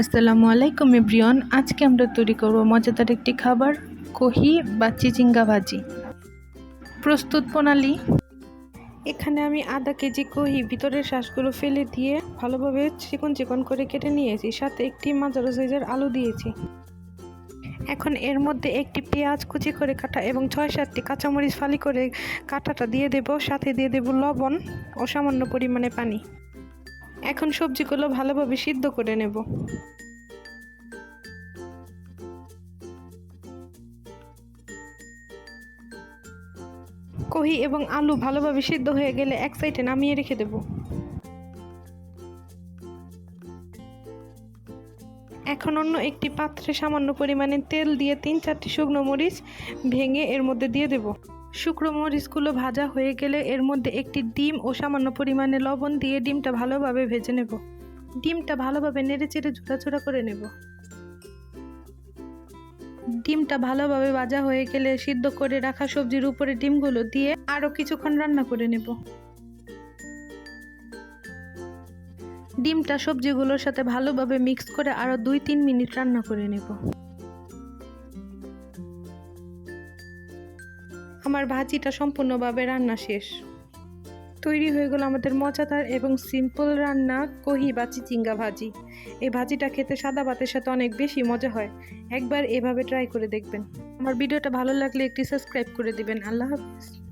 আসসালামু আলাইকুম এভরিওয়ান। আজকে আমরা তৈরি করব মজাদার একটি খাবার, কহি বা চিচিঙ্গা ভাজি। প্রস্তুত প্রণালী। এখানে আমি আধা কেজি কহি ভিতরের শ্বাসগুলো ফেলে দিয়ে ভালোভাবে চিকন চিকন করে কেটে নিয়েছি, সাথে একটি মাঝারো সাইজের আলু দিয়েছি। এখন এর মধ্যে একটি পেঁয়াজ কুচি করে কাটা এবং ছয় সাতটি কাঁচামরিচ ফালি করে কাটাটা দিয়ে দেব, সাথে দিয়ে দেব লবণ ও সামান্য পরিমাণে পানি। এখন সবজিগুলো ভালোভাবে সিদ্ধ করে নেব। কহি এবং আলু ভালোভাবে সিদ্ধ হয়ে গেলে এক সাইডে নামিয়ে রেখে দেব। এখন অন্য একটি পাত্রে সামান্য পরিমাণে তেল দিয়ে তিন চারটি শুকনো মরিচ ভেঙে এর মধ্যে দিয়ে দেব। শুকনো মরিচগুলো ভাজা হয়ে গেলে এর মধ্যে একটি ডিম ও সামান্য পরিমাণে লবণ দিয়ে ডিমটা ভালোভাবে ভেজে নেব। ডিমটা ভালোভাবে নেড়ে চেড়ে ঝুড়াঝুড়া করে নেব। ডিমটা ভালোভাবে ভাজা হয়ে গেলে সিদ্ধ করে রাখা সবজির উপরে ডিমগুলো দিয়ে আরও কিছুক্ষণ রান্না করে নেব। ডিমটা সবজিগুলোর সাথে ভালোভাবে মিক্স করে আরও দুই তিন মিনিট রান্না করে নেব। আমার ভাজিটা সম্পূর্ণভাবে রান্না শেষ। তৈরি হয়ে গেল আমাদের মজাদার এবং সিম্পল রান্না কহি বা চিচিঙ্গা ভাজি। এই ভাজিটা খেতে সাদা ভাতের সাথে অনেক বেশি মজা হয়। একবার এভাবে ট্রাই করে দেখবেন। আমার ভিডিওটা ভালো লাগলে একটি সাবস্ক্রাইব করে দেবেন। আল্লাহ হাফিজ।